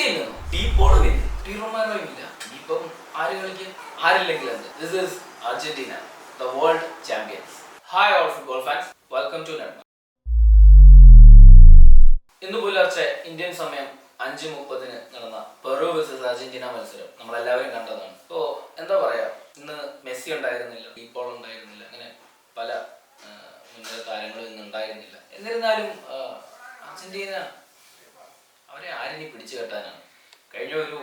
ചെയ്യുന്നു ഡീപ്പോളും ഇല്ല ഡി റൊമാനോയും ഇല്ല. ഇപ്പം ആര് കളിക്കും? ആരില്ലെങ്കിൽ എന്ത് this is Argentina the world champions hi all football fans welcome to net ഇന്ന് പുലർച്ചെ ഇന്ത്യൻ സമയം അഞ്ച് മുപ്പതിന് നടന്ന പെറു വേഴ്സസ് അർജന്റീന മത്സരം നമ്മൾ എല്ലാവരും കണ്ടതാണ്. ഇപ്പോ എന്താ പറയാ? ഇന്ന് മെസ്സി ഉണ്ടായിരുന്നില്ല ഡീപോൾ ഉണ്ടായിരുന്നില്ല അങ്ങനെ പല മുൻനിര താരങ്ങളും ഇന്ന് ഉണ്ടായിരുന്നില്ല. എന്നിരുന്നാലും അർജന്റീന അവരെ ആരിനി പിടിച്ചു കെട്ടാനാണ്? കഴിഞ്ഞ ഒരു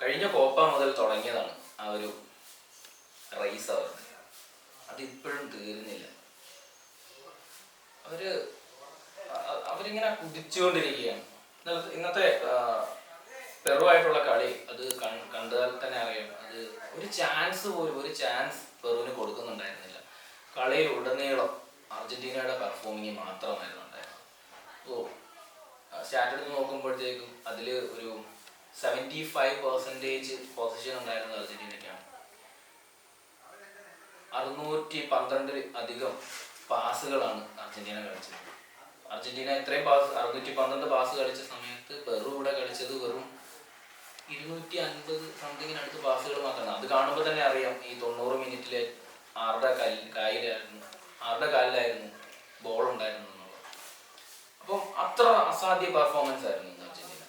കഴിഞ്ഞ കോപ്പ മുതൽ തുടങ്ങിയതാണ് ആ ഒരു റൈസ് അവർ. അതിപ്പോഴും തീരുന്നില്ല. അവർ അവരിങ്ങനെ കുതിച്ചുകൊണ്ടിരിക്കുകയാണ്. ഇന്നത്തെ പെറുവായിട്ടുള്ള കളി അത് കണ്ടാൽ തന്നെ അറിയാം. അത് ഒരു ചാൻസ് പോലും ഒരു ചാൻസ് പെറുവിന് കൊടുക്കുന്നുണ്ടായിരുന്നില്ല. കളിയിൽ ഉടനീളം അർജന്റീനയുടെ പെർഫോമിങ് മാത്രമായിരുന്നു ഉണ്ടായിരുന്നത്. ഓ സ്റ്റാറ്റ് എടുത്ത് നോക്കുമ്പോഴത്തേക്കും അതിൽ ഒരു സെവന്റി ഫൈവ് പെർസെന്റേജ് പൊസിഷൻ ഉണ്ടായിരുന്നത് അർജന്റീനയ്ക്കാണ്. അറുന്നൂറ്റി പന്ത്രണ്ടിൽ അധികം പാസുകളാണ് അർജന്റീന കളിച്ചത്. അർജന്റീന ഇത്രയും പാസ് അറുന്നൂറ്റി പന്ത്രണ്ട് പാസ് കളിച്ച സമയത്ത് പെറു ഇവിടെ കളിച്ചത് വെറും ഇരുന്നൂറ്റി അൻപത് സംതിങ്ങിനടുത്ത് പാസുകൾ മാത്രമാണ്. അത് കാണുമ്പോൾ തന്നെ അറിയാം ഈ തൊണ്ണൂറ് മിനിറ്റിലെ ആറുടെ കല്ല് കായിലായിരുന്നു ആറുടെ കാലിലായിരുന്നു ബോൾ ഉണ്ടായിരുന്നു എന്നുള്ളത് അപ്പം അത്ര അസാധ്യ പെർഫോമൻസ് ആയിരുന്നു അർജന്റീന.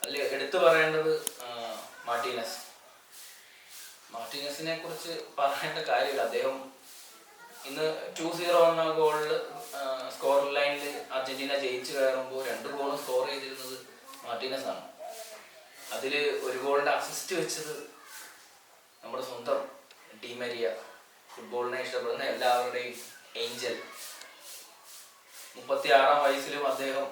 അതിൽ എടുത്തു പറയേണ്ടത് മാർട്ടീനസ്. മാർട്ടീനസിനെ കുറിച്ച് പറയേണ്ട കാര്യമില്ല. അദ്ദേഹം ഇന്ന് ടു സീറോ എന്ന ഗോളിൽ സ്കോർ ലൈനിൽ അർജന്റീന ജയിച്ചു കയറുമ്പോൾ രണ്ട് ഗോളും സ്കോർ ചെയ്തിരുന്നത് മാർട്ടീനസ് ആണ് അതിൽ ഒരു ഗോളിന്റെ അസിസ്റ്റ് വെച്ചത് നമ്മുടെ സ്വന്തം ഡിമരിയ ഫുട്ബോളിനെ ഇഷ്ടപ്പെടുന്ന എല്ലാവരുടെയും ഏഞ്ചൽ മുപ്പത്തി ആറാം വയസ്സിലും അദ്ദേഹം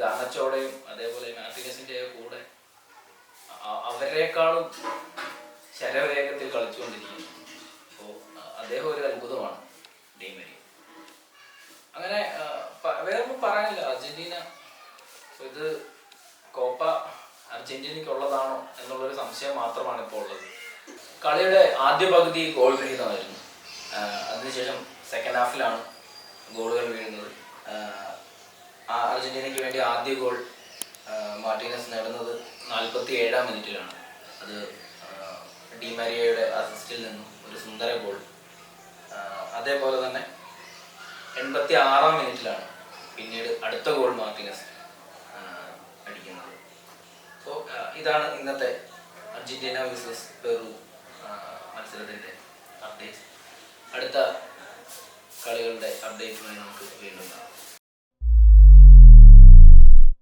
ഗാനച്ചോടെയും അതേപോലെ മാർട്ടിനസിന്റെ കൂടെ അവരെക്കാളും ശരവേഗത്തിൽ കളിച്ചുകൊണ്ടിരിക്കുന്നു. അപ്പോൾ അദ്ദേഹം ഒരു അത്ഭുതമാണ് ഡീമരി അങ്ങനെ വേറെ ഒന്നും പറയാനില്ല. അർജന്റീന ഇത് കോപ്പ അർജന്റീനയ്ക്കുള്ളതാണോ എന്നുള്ളൊരു സംശയം മാത്രമാണ് ഇപ്പോൾ ഉള്ളത്. കളിയുടെ ആദ്യ പകുതി ഗോൾ രഹിതമായിരുന്നു അതിനുശേഷം സെക്കൻഡ് ഹാഫിലാണ് ഗോളുകൾ വീഴുന്നത്. അർജന്റീനയ്ക്ക് വേണ്ടി ആദ്യ ഗോൾ മാർട്ടിനസ് നേടുന്നത് നാൽപ്പത്തി ഏഴാം മിനിറ്റിലാണ്. അത് ഡിമാരിയയുടെ അസിസ്റ്റിൽ നിന്നും ഒരു സുന്ദര ഗോൾ. അതേപോലെ തന്നെ എൺപത്തി ആറാം മിനിറ്റിലാണ് പിന്നീട് അടുത്ത ഗോൾ മാർട്ടിനസ് അടിക്കുന്നത്. സോ ഇതാണ് ഇന്നത്തെ അർജന്റീന വേഴ്സസ് പെറു മത്സരത്തിന്റെ അപ്ഡേറ്റ് അടുത്ത കളികളുടെ അപ്ഡേറ്റുമായി നമുക്ക് വീണ്ടും കാണാം.